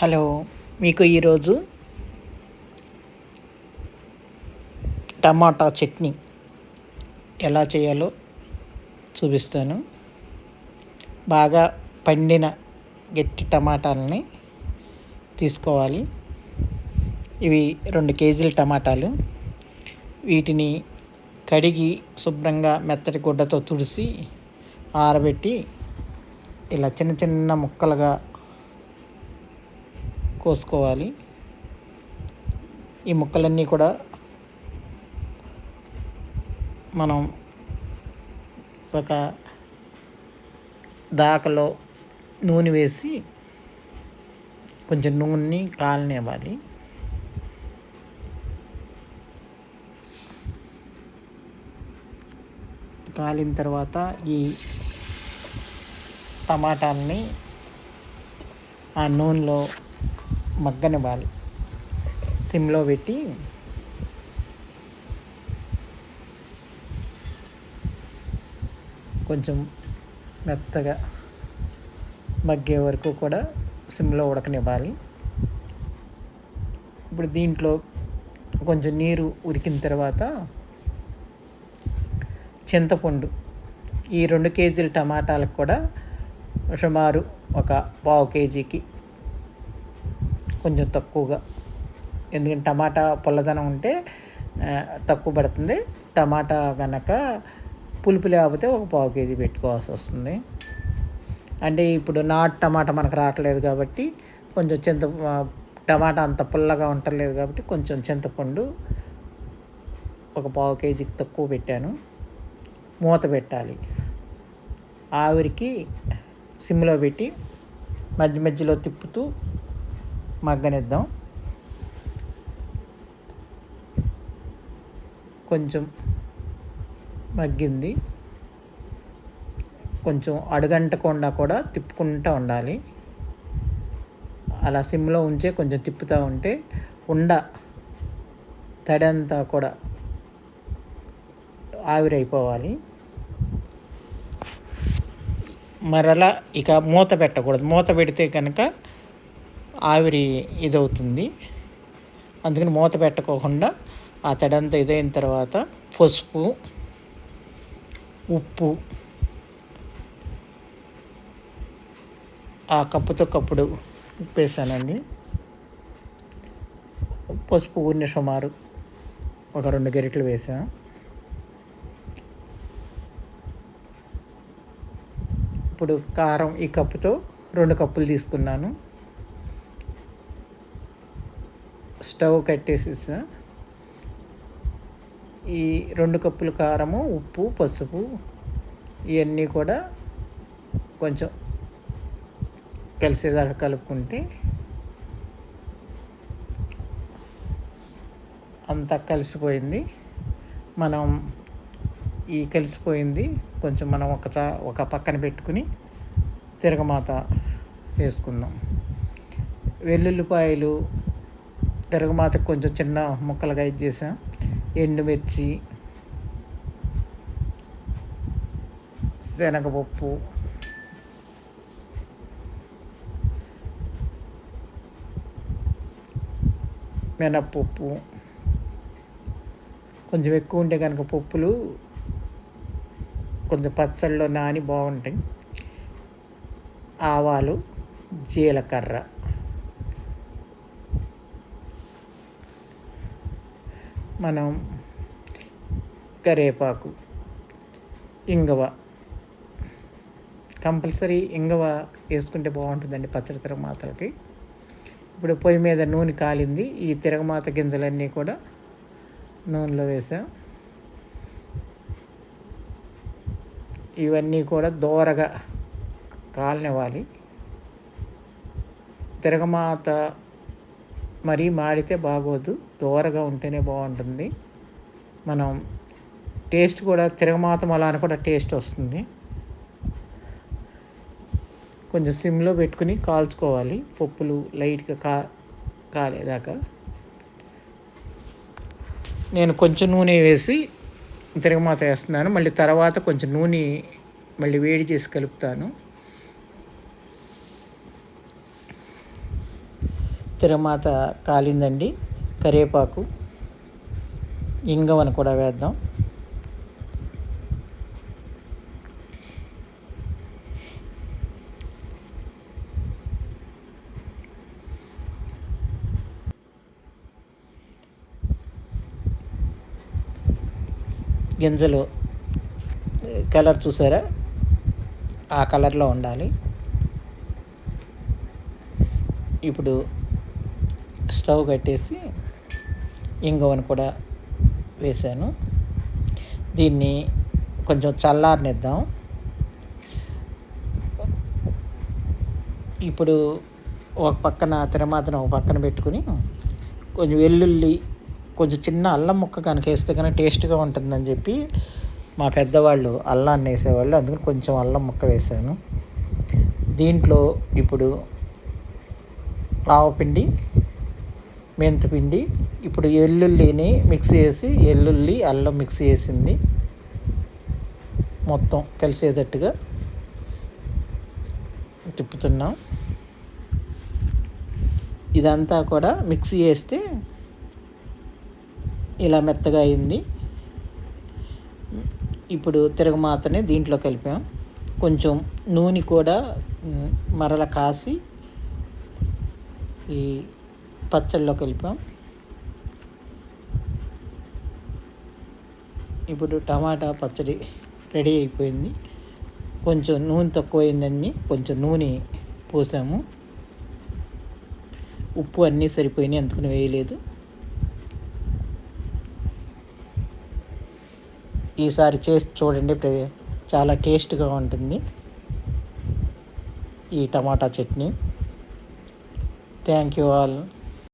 Hello మీకు ఈరోజు టమాటా చట్నీ ఎలా చేయాలో చూపిస్తాను. బాగా పండిన గట్టి టమాటాలని తీసుకోవాలి. ఇవి రెండు కేజీల టమాటాలు. వీటిని కడిగి శుభ్రంగా మెత్తటి గుడ్డతో తుడిసి ఆరబెట్టి ఇలా చిన్న చిన్న ముక్కలుగా కోసుకోవాలి. ఈ ముక్కలన్నీ కూడా మనం ఒక దాకలో నూనె వేసి కొంచెం నూనెని కాలనివ్వాలి. కాలిన తర్వాత ఈ టమాటాలని ఆ నూనెలో మగ్గనివ్వాలి సిమ్లో పెట్టి కొంచెం మెత్తగా మగ్గే వరకు కూడా సిమ్లో ఉడకనివ్వాలి ఇప్పుడు దీంట్లో కొంచెం నీరు ఉడికిన తర్వాత చింతపండు ఈ రెండు కేజీల టమాటాలకు కూడా సుమారు ఒక పావు కేజీకి కొంచెం తక్కువగా. ఎందుకంటే టమాటా పుల్లదనం ఉంటే తక్కువ పడుతుంది. టమాటా కనుక పులుపు లేకపోతే ఒక పావు కేజీ పెట్టుకోవాల్సి వస్తుంది. అంటే ఇప్పుడు నాటు టమాటా మనకు రావట్లేదు కాబట్టి కొంచెం చింత టమాటా అంత పుల్లగా ఉండలేదు కాబట్టి కొంచెం చింతపండు ఒక పావు కేజీకి తక్కువ పెట్టాను. మూత పెట్టాలి. ఆవిరికి సిమ్లో పెట్టి మధ్య మధ్యలో తిప్పుతూ మగ్గనిద్దాం. కొంచెం మగ్గింది. కొంచెం అడుగంటకుండా కూడా తిప్పుకుంటూ ఉండాలి. అలా సిమ్లో ఉంచే కొంచెం తిప్పుతూ ఉంటే ఉండ తడంతా కూడా ఆవిరైపోవాలి. మరలా ఇక మూత పెట్టకూడదు. మూత పెడితే కనుక ఆవిరి ఇదవుతుంది. అందుకని మూత పెట్టకోకుండా ఆ తడంతా ఇదైన తర్వాత పసుపు ఉప్పు ఆ కప్పుతో కప్పుడు ఉప్పేసానండి. పసుపు ఊరిన సుమారు ఒక రెండు గరిటలు వేసాను ఇప్పుడు కారం ఈ కప్పుతో రెండు కప్పులు తీసుకున్నాను. స్టవ్ కట్టేసేసా. ఈ రెండు కప్పుల కారము ఉప్పు పసుపు ఇవన్నీ కూడా కొంచెం కలిసేదాకా కలుపుకుంటే అంతా కలిసిపోయింది. మనం ఈ కలిసిపోయింది కొంచెం మనం ఒక చా ఒక పక్కన పెట్టుకుని తిరగమాత వేసుకుందాం. వెల్లుల్లిపాయలు తిరగమాతకు కొంచెం చిన్న ముక్కలుగా ఇది చేసాం. ఎండుమిర్చి శనగపప్పు మినప్పప్పు కొంచెం ఎక్కువ ఉంటే కనుక పప్పులు కొంచెం పచ్చళ్ళలో నాని బాగుంటాయి. ఆవాలు జీలకర్ర. మనం కరేపాకు ఇంగవ. కంపల్సరీ ఇంగవ వేసుకుంటే బాగుంటుందండి పచ్చడి తిరగమాతలకి. ఇప్పుడు పొయ్యి మీద నూనె కాలింది ఈ తిరగమాత గింజలన్నీ కూడా నూనెలో వేసాం. ఇవన్నీ కూడా దోరగా కాలనివ్వాలి. తిరగమాత మరీ మాడితే బాగోదు దోరగా ఉంటేనే బాగుంటుంది. మనం టేస్ట్ కూడా తిరగమాతం అలా అని కూడా టేస్ట్ వస్తుంది. కొంచెం సిమ్లో పెట్టుకుని కాల్చుకోవాలి. పప్పులు లైట్గా కా కాలేదాకా. నేను కొంచెం నూనె వేసి తిరగమాత వేస్తున్నాను. మళ్ళీ తర్వాత కొంచెం నూనె మళ్ళీ వేడి చేసి కలుపుతాను. తిరమాత కాలిందండి. కరివేపాకు ఇంగవను కూడా వేద్దాం. గింజలు కలర్ చూసారా? ఆ కలర్లో ఉండాలి. ఇప్పుడు స్టవ్ కట్టేసి ఇంగువను కూడా వేసాను. దీన్ని కొంచెం చల్లారనిద్దాం. ఇప్పుడు ఒక పక్కన తిరమాతను ఒక పక్కన పెట్టుకుని కొంచెం వెల్లుల్లి కొంచెం చిన్న అల్లం ముక్క కనుక వేస్తే కనుక టేస్ట్గా ఉంటుందని చెప్పి మా పెద్దవాళ్ళు అల్లాన్ని వేసేవాళ్ళు. అందుకని కొంచెం అల్లం ముక్క వేసాను. దీంట్లో ఇప్పుడు ఆవపిండి మెంతిపిండి ఇప్పుడు ఎల్లుల్లిని మిక్స్ చేసి ఎల్లుల్లి అల్లం మిక్స్ చేసింది. మొత్తం కలిసేటట్టుగా తిప్పుతున్నాం. ఇదంతా కూడా మిక్సీ చేస్తే ఇలా మెత్తగా అయింది. ఇప్పుడు తిరగమాతనే దీంట్లో కలిపాం. కొంచెం నూనె కూడా మరల కాసి ఈ పచ్చళ్ళలోకి కలిపాం ఇప్పుడు టమాటా పచ్చడి రెడీ అయిపోయింది. కొంచెం నూనె తక్కువైందని కొంచెం నూనె పోసాము. ఉప్పు అన్నీ సరిపోయినాయి అందుకని వేయలేదు. ఈసారి చేసి చూడండి చాలా టేస్ట్గా ఉంటుంది ఈ టమాటా చట్నీ. Thank you all.